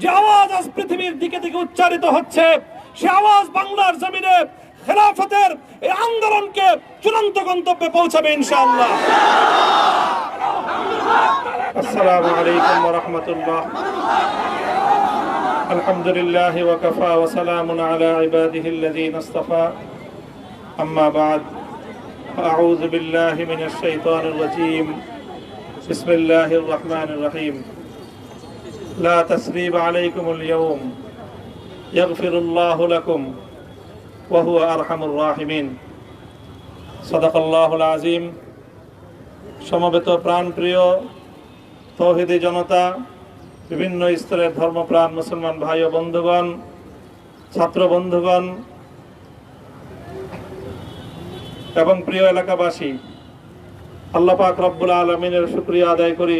যে আওয়াজ আজ পৃথিবীর দিকে দিকে উচ্চারিত হচ্ছে, সে আওয়াজ বাংলার জমিনে খেলাফতের এই আন্দোলনকে চূড়ান্ত গন্তব্যে পৌঁছাবে ইনশাআল্লাহ। আসসালামু আলাইকুম ওয়া আলহামদুলিল্লাহ ওয়া কাফা ওয়া সালামুন আলা ইবাদিহি আল্লাযিনা ইসতাফা আম্মা রহিম। لا تسريب عليكم اليوم يغفر الله لكم وهو أرحم الراحمين صدق الله العظيم সমবেত প্রাণপ্রিয় তৌহিদি জনতা বিভিন্ন স্তরের ধর্মপ্রাণ মুসলমান ভাই ও বন্ধুগণ ছাত্র বন্ধুগণ এবং প্রিয় এলাকাবাসী আল্লাহ পাক রব্বুল আলমিনের শুক্রিয়া আদায় করি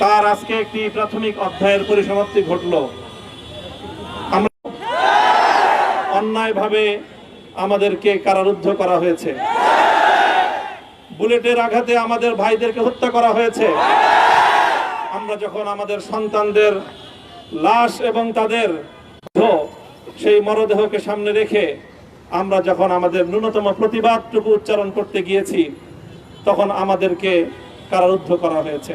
তার আজকে একটি প্রাথমিক অধ্যায়ের পরিসমাপ্তি ঘটল। আমরা অন্যায়ভাবে আমাদেরকে কারারুদ্ধ করা হয়েছে। বুলেটের আঘাতে আমাদের ভাইদেরকে হত্যা করা হয়েছে। আমরা যখন আমাদের সন্তানদের লাশ এবং তাদের সেই মরদেহকে সামনে রেখে আমরা যখন আমাদের ন্যূনতম প্রতিবাদটুকু উচ্চারণ করতে গিয়েছি, তখন আমাদেরকে কারারুদ্ধ করা হয়েছে।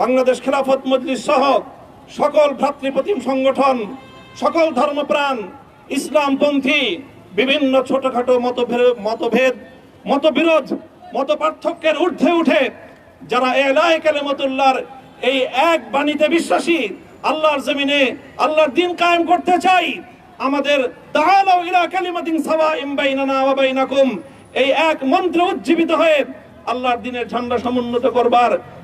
বাংলাদেশ খেলাফত মজলিস সহ সকল ভ্রাতৃপ্রতিম সংগঠন, সকল ধর্মপ্রাণ, ইসলামপন্থী, বিভিন্ন ছোটখাটো মতভেদ মতভেদ, মতবিরোধ মত পার্থক্যের ঊর্ধ্বে উঠে যারা এলায় কালেমতুল্লাহর এই এক বাণীতে বিশ্বাসী, আল্লাহর জমিনে আল্লাহর দিন কায়েম করতে চাই, আমাদের তাআলাউ ইলা কালিমাতিন সাওয়াইম বাইনানা ওয়া বাইনাকুম, এই এক মন্ত্রে উজ্জীবিত হয়ে আল্লাহর দিনের ঝান্ডা সমুন্নত করবার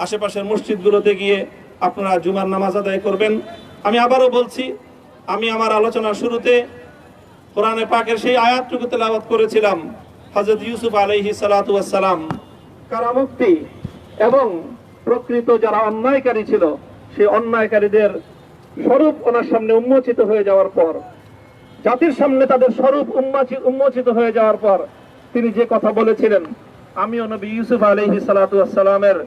আশেপাশের মসজিদগুলোতে গিয়ে আপনারা জুমার নামাজ আদায় করবেন। আমি আবারও বলছি, আমি আমার আলোচনার শুরুতে কোরআনে পাকের সেই আয়াতটুকু তেলাওয়াত করেছিলাম, হযরত ইউসুফ আলাইহি সালাতু ওয়াসসালাম। কারামুক্তি এবং প্রকৃত যারা অন্যায়কারী ছিল, সেই অন্যায়কারীদের স্বরূপ ওনার সামনে উন্মোচিত হয়ে যাওয়ার পর, জাতির সামনে তাদের স্বরূপ উন্মোচি- উন্মোচিত হয়ে যাওয়ার পর তিনি যে কথা বলেছিলেন, আমিও নবী ইউসুফ আলাইহি সালাতু ওয়াসসালামের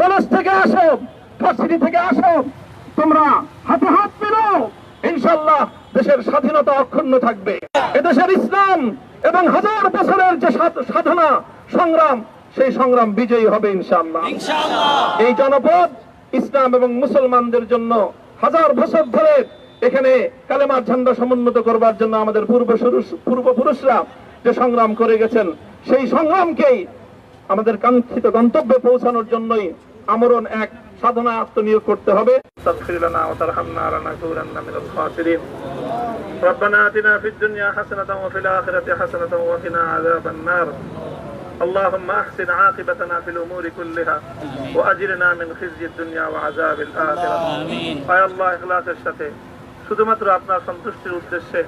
কলেজ থেকে আসো ভার্সিটি থেকে আসো। তোমরা হাতে হাত মিলাও ইনশাল্লাহ দেশের স্বাধীনতা অক্ষুণ্ণ থাকবে। এদেশের ইসলাম এবং হাজার বছরের যে সাধনা সংগ্রাম সেই সংগ্রাম বিজয়ী হবে ইনশাল্লাহ এই জনপদ ইসলাম এবং মুসলমানদের জন্য হাজার বছর ধরে এখানে কালেমার ঝান্ডা সমুন্নত করবার জন্য আমাদের পূর্বপুরুষ পূর্বপুরুষরা যে সংগ্রাম করে গেছেন সেই সংগ্রামকেই আমাদের কাঙ্ক্ষিত গন্তব্যে পৌঁছানোর জন্যই আমরণ এক সাধনা আত্মনিয়োগ করতে হবে তাগফির লানা ওয়া তারহামনা লানাকুনান্না মিনাল খাসিরিন ربنا آتنا في الدنيا حسنة وفي الآخرة حسنة وقنا عذاب النار اللهم أحسن عاقبتنا في الأمور كلها وأجرنا من خزي الدنيا وعذاب الآخرة আয় আল্লাহ ইখলাসের সাথে শুধুমাত্র আপনার সন্তুষ্টির উদ্দেশ্যে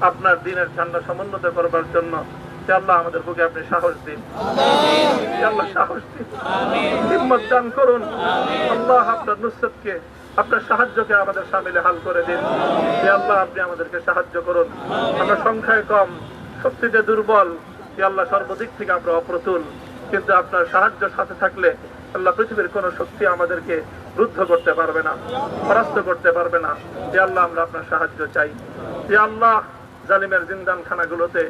আপনার দিনের ঝান্ডা সমুন্নত করবার জন্য হে আল্লাহ আমাদের বুকে আপনি সাহস দিন। আল্লাহ সাহস দিন। হিম্মত দান করুন। আল্লাহ আপনার নুসরতকে, আপনার সাহায্যকে আমাদের সামিলে হাল করে দিন। আল্লাহ, আপনি আমাদেরকে সাহায্য করুন। আমরা সংখ্যায় কম, শক্তিতে দুর্বল। আল্লাহ, সর্বদিক থেকে আমরা অপ্রতুল। কিন্তু আপনার সাহায্য সাথে থাকলে আল্লাহ পৃথিবীর কোন শক্তি আমাদেরকে রুদ্ধ করতে পারবে না, পরাস্ত করতে পারবে না। যে আল্লাহ, আমরা আপনার সাহায্য চাই। যে আল্লাহ, জালিমের জিন্দান খানাগুলোতে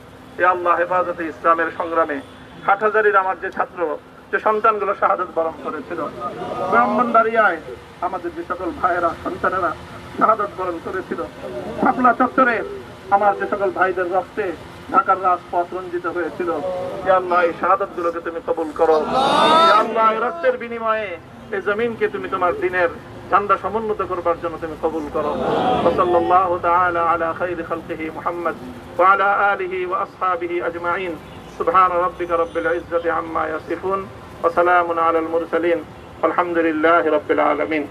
হে আল্লাহ হেফাজতে ইসলামের সংগ্রামে হাটহাজারির আমার যে ছাত্র, যে সন্তানগুলো শাহাদত বরণ করেছিল ব্রাহ্মণবাড়িয়ায় আমাদের যে সকল ভাইয়েরা, সন্তানেরা শাহাদত বরণ করেছিল, শাপলা চত্বরে আমার যে সকল ভাইদের রক্তে ঢাকার রাজপথ রঞ্জিত হয়েছিল আল্লাহ এই শাহাদত গুলোকে তুমি কবুল করো। আল্লাহ রক্তের বিনিময়ে এই জমিনকে তুমি তোমার দিনের ঠান্ডা সমুন্নত করবার জন্য তুমি কবুল করো। ওসল্লাহ তাআলা আলা খাইরি খালকিহি মুহাম্মদ ওয়া আলা আলিহি ওয়া আসহাবিহি আজমাইন। সুবহান রাব্বিকা রাব্বিল ইজ্জাতি আম্মা ইয়াসিফুন ওয়া সালামুন আলাল মুরসালিন। আলহামদুলিল্লাহি রাব্বিল আলামিন।